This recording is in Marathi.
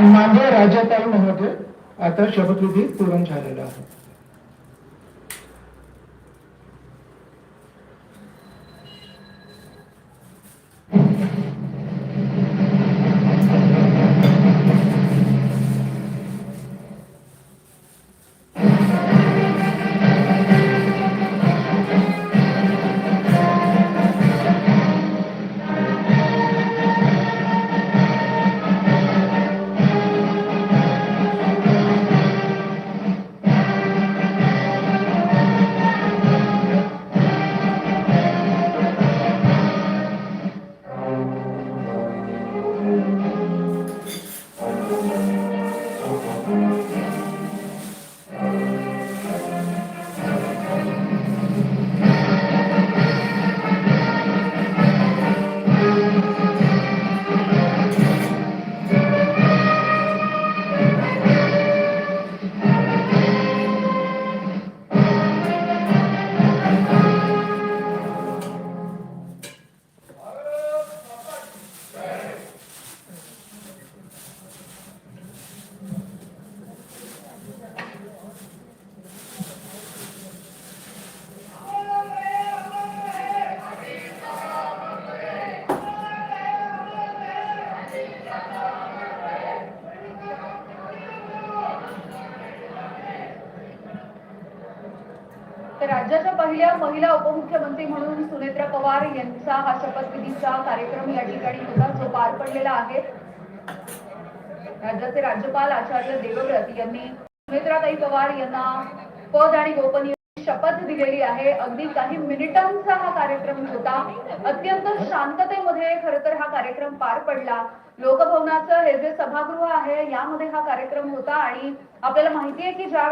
माझ्या राजाताई महोदय आता शपथविधी पूर्ण झालेला आहे. तर राज्याच्या पहिल्या महिला उपमुख्यमंत्री म्हणून सुनेत्रा पवार यांचा हा शपथविधीचा कार्यक्रम या ठिकाणी होता जो पार पडलेला आहे. राज्याचे राज्यपाल आचार्य देवव्रत यांनी सुनेत्राताई पवार यांना पद आणि गोपनीय शपथ दिलेली आहे. अगदी काही मिनिटांचा हा कार्यक्रम होता. अत्यंत शांततेमध्ये खर तर हा कार्यक्रम पार पडला. लोकभवनाचं हे जे सभागृह आहे यामध्ये हा कार्यक्रम होता आणि आपल्याला माहिती आहे की ज्या